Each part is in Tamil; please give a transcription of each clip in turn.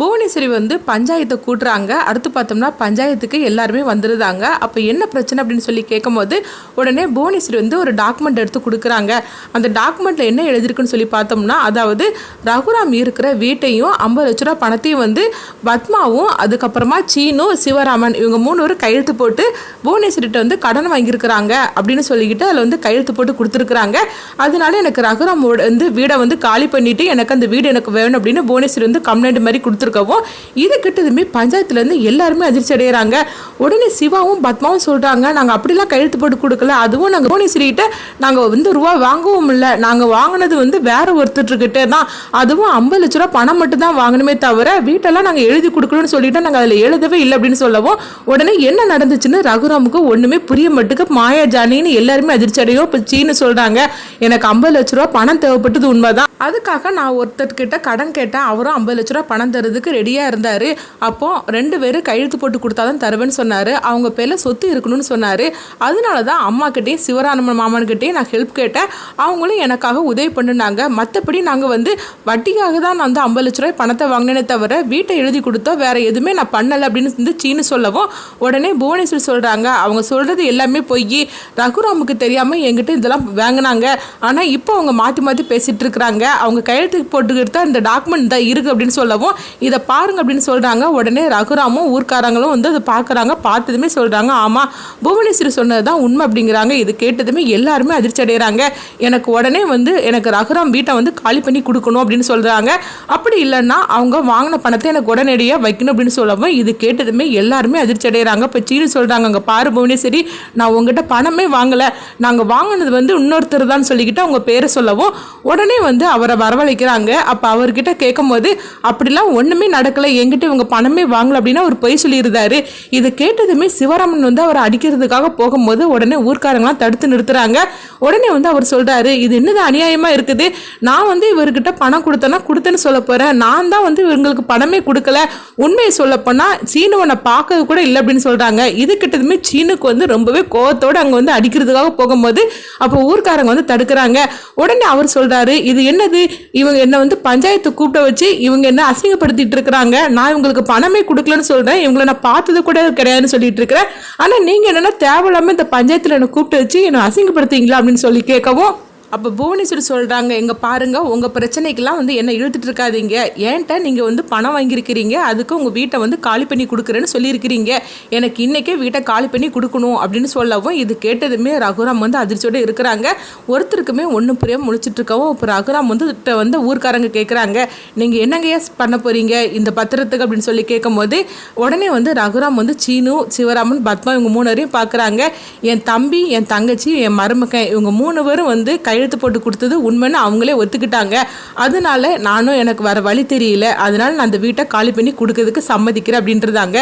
புவனேஸ்வரி வந்து பஞ்சாயத்தை கூட்டுறாங்க. அடுத்து பார்த்தோம்னா பஞ்சாயத்துக்கு எல்லாருமே வந்துருந்தாங்க அப்போ என்ன பிரச்சனை அப்படின்னு சொல்லி கேட்கும்போது உடனே புவனேஸ்வரி வந்து ஒரு டாக்குமெண்ட் எடுத்து கொடுக்குறாங்க. அந்த டாக்குமெண்ட்டில் என்ன எழுதிருக்குன்னு சொல்லி பார்த்தோம்னா அதாவது ரகுராம் இருக்கிற வீட்டையும் ஐம்பது லட்ச ரூபா பணத்தையும் வந்து பத்மாவும் அதுக்கப்புறமா சீனு சிவராமன் இவங்க மூணு பேரும் கையெழுத்து போட்டு புவனேஸ்வரிட்ட வந்து கடன் வாங்கியிருக்கிறாங்க அப்படின்னு சொல்லிக்கிட்டு அதில் வந்து கையெழுத்து போட்டு கொடுத்துருக்குறாங்க. அதனால எனக்கு ரகுராம் வந்து வீடை வந்து காலி பண்ணிவிட்டு எனக்கு அந்த வீடு எனக்கு வேணும் அப்படின்னு புவனேஸ்வரி வந்து கம்ப்ளைண்ட் மாதிரி கொடுத்துருக்கவும் இது கிட்டதுமே பஞ்சாயத்துலேருந்து எல்லாருமே அதிர்ச்சி அடைகிறாங்க உடனே சிவாவும் பத்மாவும் சொல்கிறாங்க நாங்கள் அப்படிலாம் கையெழுத்து போட்டு கொடுக்கல. அதுவும் நாங்கள் புவனேஸ்வரிகிட்ட நாங்கள் வந்து ரூபா வாங்கவும் இல்லை. நாங்கள் வாங்கினது வந்து வேற ஒருத்தர்கிட்ட தான். அதுவும் ஐம்பது லட்ச ரூபா பணம் மட்டும் தான் வாங்கணுமே தவிர வீட்டெல்லாம் நாங்கள் எழுதி கொடுக்கணும்னு சொல்லிட்டு நாங்கள் அதில் எழுதவே இல்லை அப்படின்னு சொல்லவும் உடனே என்ன நடந்துச்சுன்னு ரகுராமுக்கு ஒன்றுமே புரிய மட்டுக்கு மாயா ஜானின்னு எல்லாருமே அதிர்ச்சி அடையும் இப்போ சீனு சொல்கிறாங்க எனக்கு ஐம்பது லட்ச ரூபா பணம் தேவைப்பட்டது உண்மைதான். அதுக்காக நான் ஒருத்தர்கிட்ட கடன் கேட்டேன். அவரும் ஐம்பது லட்ச ரூபா பணம் தரதுக்கு ரெடியாக இருந்தார். அப்போது ரெண்டு பேரும் கையெழுத்து போட்டு கொடுத்தாதான் தருவேன்னு சொன்னார். அவங்க பேரில் சொத்து இருக்கணும்னு சொன்னார். அதனால தான் அம்மாக்கிட்டேயும் சிவராமன் மாமன்கிட்டேயும் நான் ஹெல்ப் கேட்டேன். அவங்களும் எனக்காக உதவி பண்ணினாங்க. மற்றபடி நாங்கள் வந்து வட்டிக்காக தான் நான் வந்து ஐம்பது லட்ச ரூபாய் பணத்தை வாங்கினே தவிர வீட்டை எழுதி கொடுத்தோம் வேறு எதுவுமே நான் பண்ணலை அப்படின்னு வந்து சீனு சொல்லவும் உடனே புவனேஸ்வரி சொல்கிறாங்க அவங்க சொல்கிறது எல்லாமே போய். ரகுராமுக்கு தெரியாமல் என்கிட்ட இதெல்லாம் வாங்கினாங்க. ஆனால் இப்போ அவங்க மாற்றி மாற்றி பேசிகிட்டு இருக்கிறாங்க. அவங்க கையெழுத்துக்கு போட்டுக்கிட்டு இந்த டாக்குமெண்ட் தான் இருக்குது அப்படின்னு சொல்லவும் இதை பாருங்க அப்படின்னு சொல்கிறாங்க உடனே ரகுராமும் ஊர்க்காரங்களும் வந்து அதை பார்க்குறாங்க. பார்த்ததுமே சொல்கிறாங்க ஆமாம் புவனேஸ்வரி சொன்னது தான் உண்மை அப்படிங்கிறாங்க. இது கேட்டதுமே எல்லாருமே அதிர்ச்சி அடைகிறாங்க எனக்கு உடனே வந்து எனக்கு ரகுராம் வீட்டை வந்து காலி பண்ணி கொடுக்கணும் அப்படின்னு சொல்கிறாங்க அப்படி இல்லைன்னா அவங்க வாங்கின பணத்தை எனக்கு உடனடியாக வைக்கணும் அப்படின்னு சொல்லவும் இது கேட்டதுமே எல்லாருமே அதிர்ச்சி அடைகிறாங்க இப்போ சீனு சொல்கிறாங்க அங்கே பாரு புவனேஸ்வரி நான் உங்ககிட்ட பணமே வாங்கலை. நாங்கள் வாங்கினது வந்து இன்னொருத்தர் தான் சொல்லிக்கிட்டு அவங்க பேரை சொல்லவும் உடனே வந்து அவரை வரவழைக்கிறாங்க. அப்போ அவர்கிட்ட கேட்கும்போது அப்படிலாம் ஒன்றுமே நடக்கலை. எங்கிட்ட இவங்க பணமே வாங்கலை. அப்படின்னா அவர் பொய் சொல்லியிருந்தாரு. இதை கேட்டதுமே சிவராமன் வந்து அவரை அடிக்கிறதுக்காக போகும்போது உடனே ஊர்க்காரங்களாம் தடுத்து நிறுத்துறாங்க. உடனே வந்து அவர் சொல்கிறாரு இது என்னது அநியாயமாக இருக்குது? நான் வந்து இவர்கிட்ட பணம் கொடுத்தேன்னா கொடுத்தேன்னு சொல்ல போகிறேன் நான் தான் வந்து இவங்களுக்கு பணமே கொடுக்கல. உண்மையை சொல்லப்போனால் சீனுவனை பார்க்கறது கூட இல்லை அப்படின்னு சொல்கிறாங்க இது கிட்டதுமே சீனுக்கு வந்து ரொம்பவே கோவத்தோடு அங்கே வந்து அடிக்கிறதுக்காக போகும்போது அப்போ ஊர்க்காரங்க வந்து தடுக்கிறாங்க. உடனே அவர் சொல்கிறாரு இது என்ன என்னது? இவங்க என்ன வந்து பஞ்சாயத்து கூப்பிட வச்சு இவங்க என்ன அசிங்கப்படுத்திட்டு இருக்கிறாங்க? நான் இவங்களுக்கு பணமே கொடுக்கலன்னு சொல்றேன். இவங்களை நான் பார்த்தது கூட கிடையாதுன்னு சொல்லிட்டு இருக்கிறேன். ஆனா நீங்க என்னன்னா தேவையில்லாம இந்த பஞ்சாயத்துல என்னை கூப்பிட்டு வச்சு என்னை அசிங்கப்படுத்திங்களா அப்படின்னு சொல்லி கேட்கவும் அப்போ புவனேஸ்வரி சொல்கிறாங்க எங்கே பாருங்கள் உங்கள் பிரச்சனைக்கெல்லாம் வந்து என்ன இழுத்துட்டு இருக்காதீங்க. ஏன்ட்ட நீங்கள் வந்து பணம் வாங்கியிருக்கிறீங்க. அதுக்கு உங்கள் வீட்டை வந்து காலி பண்ணி கொடுக்குறேன்னு சொல்லியிருக்கிறீங்க. எனக்கு இன்றைக்கே வீட்டை காலி பண்ணி கொடுக்கணும். அப்படின்னு சொல்லவும் இது கேட்டதுமே ரகுராம் வந்து அதிர்ச்சியோடு இருக்கிறாங்க. ஒருத்தருக்குமே ஒன்றும் புரியாம முழிச்சிட்டு இருக்கவும் இப்போ ரகுராம் வந்து கிட்ட வந்து ஊர்க்காரங்க கேட்குறாங்க நீங்கள் என்னங்கய்யா பண்ண போகிறீங்க இந்த பத்திரத்துக்கு அப்படின்னு சொல்லி கேட்கும்போது உடனே வந்து ரகுராம் வந்து சீனு சிவராமன் பத்மா இவங்க மூணு பேரையும் பார்க்குறாங்க என் தம்பி என் தங்கச்சி என் மருமகன் இவங்க மூணு பேரும் வந்து கையெழுத்து போட்டு கொடுத்தது உண்மைன்னு அவங்களே ஒத்துக்கிட்டாங்க. அதனால நானும் எனக்கு வர வழி தெரியல. அதனால நான் அந்த வீட்டை காலி பண்ணி கொடுக்கறதுக்கு சம்மதிக்கிறேன் அப்படின்றதாங்க.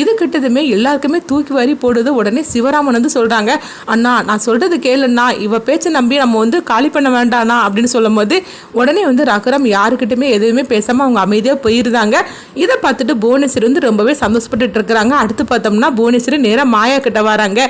இது கிட்டதுமே எல்லாருக்குமே தூக்கி வாரி போடுறது உடனே சிவராமன் வந்து சொல்கிறாங்க அண்ணா நான் சொல்கிறது கேளுண்ணா. இவ பேச்சை நம்பி நம்ம வந்து காலி பண்ண வேண்டாண்ணா. அப்படின்னு சொல்லும்போது உடனே வந்து ரகுராம் யாருக்கிட்டுமே எதுவுமே பேசாமல் அவங்க அமைதியாக போயிருந்தாங்க. இதை பார்த்துட்டு புவனேஸ்வரி வந்து ரொம்பவே சந்தோஷப்பட்டுட்டு இருக்கிறாங்க. அடுத்து பார்த்தோம்னா புவனேஸ்வரி நேராக மாயா கிட்ட வராங்க.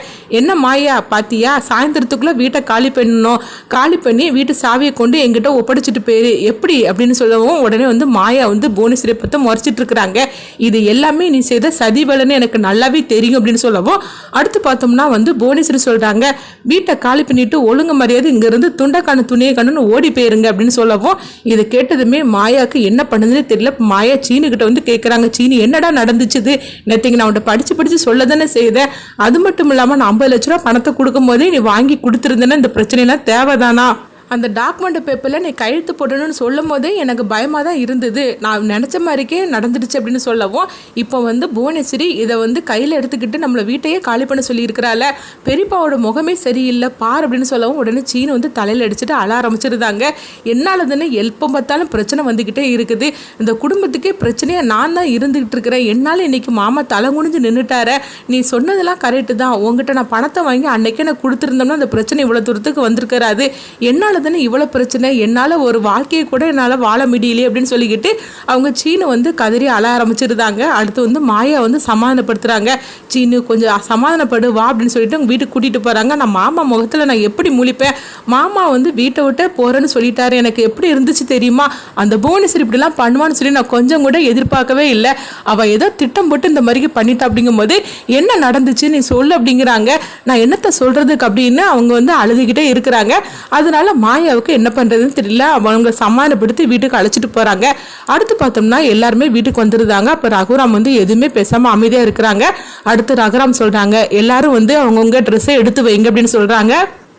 என்ன மாயா பாத்தியா? சாயந்தரத்துக்குள்ளே வீட்டை காலி பண்ணணும். காலி பண்ணி வீட்டு சாவியை கொண்டு எங்கிட்ட ஒப்படைச்சிட்டு போயிரு. எப்படி? அப்படின்னு சொல்லவும் உடனே வந்து மாயா வந்து புவனேஸ்வரியை பார்த்து முறைச்சிட்டு இருக்கிறாங்க. இது எல்லாமே நீ செய்த சதி வேலைன்னு எனக்கு நல்லாவே தெரியும் அப்படின்னு சொல்லவும் அடுத்து பார்த்தோம்னா வந்து புவனேஸ்வரி சொல்கிறாங்க வீட்டை காலி பண்ணிட்டு ஒழுங்கு மரியாதை இங்கேருந்து துண்டக்கான துணியை கண்ணுன்னு ஓடி போயிருங்க அப்படின்னு சொல்லவும் இதை கேட்டதுமே மாயாவுக்கு என்ன பண்ணுதுன்னு தெரியல. மாயா சீனுக்கிட்ட வந்து கேட்குறாங்க சீனி என்னடா நடந்துச்சுது? நேற்றுக்கு நான் உன்ட்ட படித்து படித்து சொல்ல தானே செய்தேன். அது மட்டும் இல்லாமல் நான் ஐம்பது லட்ச ரூபா பணத்தை கொடுக்கும் போதே நீ வாங்கி கொடுத்துருந்தேன்னா இந்த பிரச்சனைலாம் தேவைதானா? না அந்த டாக்குமெண்ட் பேப்பரில் நீ கையெழுத்து போடணும்னு சொல்லும் போதே எனக்கு பயமாக தான் இருந்தது. நான் நினச்ச மாதிரிக்கே நடந்துடுச்சு அப்படின்னு சொல்லவும் இப்போ வந்து புவனேஸ்வரி இதை வந்து கையில் எடுத்துக்கிட்டு நம்மளை வீட்டையே காலி பண்ண சொல்லியிருக்கிறாள். பெரியப்பாவோட முகமே சரியில்லை பார் அப்படின்னு சொல்லவும் உடனே சீனு வந்து தலையில் அடிச்சுட்டு அழ ஆரம்பிச்சிருந்தாங்க. என்னால் தானே எப்போ பார்த்தாலும் பிரச்சனை வந்துக்கிட்டே இருக்குது. இந்த குடும்பத்துக்கே பிரச்சனையாக நான் தான் இருந்துகிட்டு இருக்கிறேன். என்னால் இன்னைக்கு மாமா தலை குனிஞ்சு நின்றுட்டார நீ சொன்னதெல்லாம் கரெக்டு தான். உங்ககிட்ட நான் பணத்தை வாங்கி அன்னைக்கே நான் கொடுத்துருந்தோம்னா அந்த பிரச்சனை இவ்வளோ தூரத்துக்கு வந்திருக்கிறாது என்னால் தானே இவ்வளோ பிரச்சனை என்னால் ஒரு வாழ்க்கையை கூட என்னால் வாழ முடியலையே அப்படின்னு சொல்லிக்கிட்டு அவங்க சீனு வந்து கதறி அழ ஆரம்பிச்சிருந்தாங்க. அடுத்து வந்து மாயா வந்து சமாதானப்படுத்துகிறாங்க சீனு கொஞ்சம் சமாதானப்படு வா அப்படின்னு சொல்லிட்டு அவங்க வீட்டுக்கு கூட்டிகிட்டு போகிறாங்க நான் மாமா முகத்தில் நான் எப்படி முழிப்பேன்? மாமா வந்து வீட்டை விட்டு போகிறேன்னு சொல்லிட்டாரு. எனக்கு எப்படி இருந்துச்சு தெரியுமா? அந்த புவனேஸ்வரி இப்படிலாம் பண்ணுவான்னு சொல்லி நான் கொஞ்சம் கூட எதிர்பார்க்கவே இல்லை. அவள் ஏதோ திட்டம் போட்டு இந்த மாதிரி பண்ணிட்டா அப்படிங்கும்போது என்ன நடந்துச்சு? நீ சொல்லு அப்படிங்கிறாங்க. நான் என்னத்தை சொல்கிறதுக்கு அப்படின்னு அவங்க வந்து அழுதுகிட்டே இருக்கிறாங்க. அதனால மாயாவுக்கு என்ன பண்ணுறதுன்னு தெரியல. அவங்க சமாதானப்படுத்தி வீட்டுக்கு அழைச்சிட்டு போகிறாங்க அடுத்து பார்த்தோம்னா எல்லாருமே வீட்டுக்கு வந்துருந்தாங்க அப்போ ரகுராம் வந்து எதுவுமே பேசாமல் அமைதியாக இருக்கிறாங்க. அடுத்து ரகுராம் சொல்கிறாங்க எல்லாரும் வந்து அவங்கவுங்க ட்ரெஸ்ஸை எடுத்து வைங்க அப்படின்னு சொல்கிறாங்க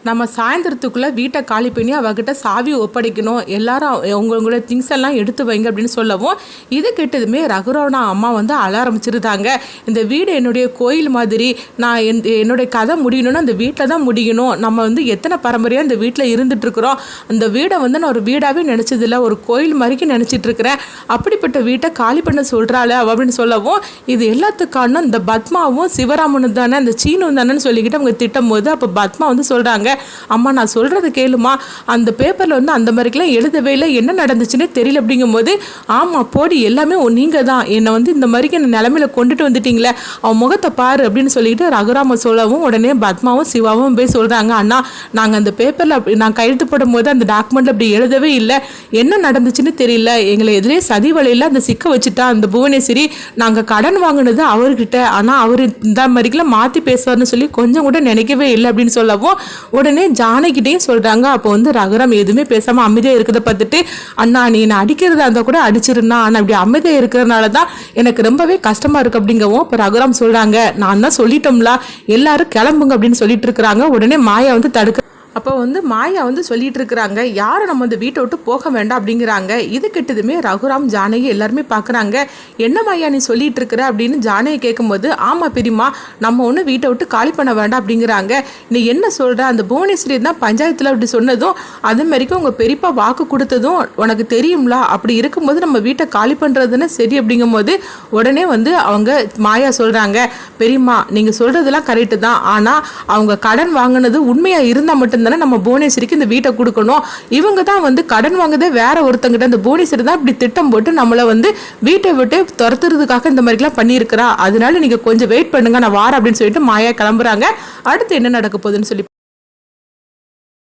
நம்ம சாயந்தரத்துக்குள்ளே வீட்டை காலி பண்ணி அவகிட்ட சாவி ஒப்படைக்கணும். எல்லாரும் உங்களோட திங்ஸ் எல்லாம் எடுத்து வைங்க அப்படின்னு சொல்லவும் இது கெட்டதுமே ரகுரோனா அம்மா வந்து அழ ஆரம்பிச்சிருந்தாங்க. இந்த வீடு என்னுடைய கோயில் மாதிரி நான் என் என்னுடைய கதை முடியணும்னா அந்த வீட்டில் தான் முடியணும். நம்ம வந்து எத்தனை பரம்பரையாக இந்த வீட்டில் இருந்துகிட்ருக்குறோம் அந்த வீடை வந்து நான் ஒரு வீடாகவே நினச்சதில்ல ஒரு கோயில் மாதிரிக்கு நினச்சிட்டுருக்குறேன். அப்படிப்பட்ட வீட்டை காலி பண்ண சொல்கிறாள் அப்படின்னு சொல்லவும் இது எல்லாத்துக்கான இந்த பத்மாவும் சிவராமனும் தானே அந்த சீனும் தானேன்னு சொல்லிக்கிட்டு அவங்க திட்டம் போது அப்போ பத்மா வந்து சொல்கிறாங்க அம்மா நான் சொல்கிறது கேளுமா? அந்த பேப்பரில் வந்து அந்த மாதிரிக்கெல்லாம் எழுதவே இல்லை. என்ன நடந்துச்சுன்னே தெரியல அப்படிங்கும்போது ஆமாம் போடி எல்லாமே நீங்கள் தான் என்னை வந்து இந்த மாதிரிக்கு என்ன நிலமையில கொண்டுட்டு வந்துட்டீங்களே. அவன் முகத்தை பாரு அப்படின்னு சொல்லிட்டு ரகுராம சோழாவும் உடனே பத்மாவும் சிவாவும் போய் சொல்கிறாங்க அண்ணா நாங்கள் அந்த பேப்பரில் அப்படி நான் கையெழுத்து போடும்போது அந்த டாக்குமெண்ட் அப்படி எழுதவே இல்லை. என்ன நடந்துச்சுன்னு தெரியல. எங்களை எதிரே சதி வலையில் அந்த சிக்க வச்சுட்டா அந்த புவனேஸ்வரி நாங்கள் கடன் வாங்கினது அவர்கிட்ட. ஆனால் அவர் இந்த மாதிரிக்கெல்லாம் மாற்றி பேசுவார்னு சொல்லி கொஞ்சம் கூட நினைக்கவே இல்லை அப்படின்னு சொல்லவும் உடனே ஜானகிட்டையும் சொல்கிறாங்க அப்போ வந்து ரகுராம் எதுவுமே பேசாமல் அமைதியாக இருக்கிறத பார்த்துட்டு அண்ணா நீ என்னை அடிக்கிறதா இருந்தால் கூட அடிச்சிருந்தா ஆனால் அப்படி அமைதியாக இருக்கிறதுனால தான் எனக்கு ரொம்பவே கஷ்டமாக இருக்குது அப்படிங்கவும் இப்போ ரகுராம் சொல்கிறாங்க நான் தான் சொல்லிட்டோம்ல. எல்லாரும் கிளம்புங்க அப்படின்னு சொல்லிட்டு இருக்கிறாங்க. உடனே மாயா வந்து தடுக்க அப்போ வந்து மாயா வந்து சொல்லிட்டு இருக்கிறாங்க யாரும் நம்ம இந்த வீட்டை விட்டு போக வேண்டாம் அப்படிங்கிறாங்க. இது கிட்டதுமே ரகுராம் ஜானகி எல்லாருமே பார்க்குறாங்க என்ன மாயா நீ சொல்லிட்டு இருக்கிற அப்படின்னு ஜானகி கேட்கும்போது ஆமாம் பெரியம்மா நம்ம ஒன்று வீட்டை விட்டு காலி பண்ண வேண்டாம் அப்படிங்கிறாங்க. நீ என்ன சொல்கிற அந்த புவனேஸ்வரி தான் பஞ்சாயத்தில் அப்படி சொன்னதும் அது மாதிரிக்கும் உங்கள் பெரியப்பா வாக்கு கொடுத்ததும் உனக்கு தெரியும்ல அப்படி இருக்கும்போது நம்ம வீட்டை காலி பண்ணுறதுன்னு சரி அப்படிங்கும்போது உடனே வந்து அவங்க மாயா சொல்கிறாங்க பெரியம்மா நீங்கள் சொல்கிறதெல்லாம் கரெக்டு தான். ஆனால் அவங்க கடன் வாங்கினது உண்மையாக இருந்தால் மட்டும் தானே நம்ம புவனேஸ்வரிக்கு இந்த வீட்டை கொடுக்கணும். இவங்க தான் வந்து கடன் வாங்குதே வேற ஒருத்தங்கிட்ட இந்த புவனேஸ்வரி தான் இப்படி திட்டம் போட்டு நம்மளை வந்து வீட்டை விட்டு துரத்துறதுக்காக இந்த மாதிரிலாம் பண்ணியிருக்கிறா. அதனால நீங்கள் கொஞ்சம் வெயிட் பண்ணுங்க நான் வாரேன் அப்படின்னு சொல்லிட்டு மாயா கிளம்புறாங்க. அடுத்து என்ன நடக்க போகுதுன்னு சொல்லி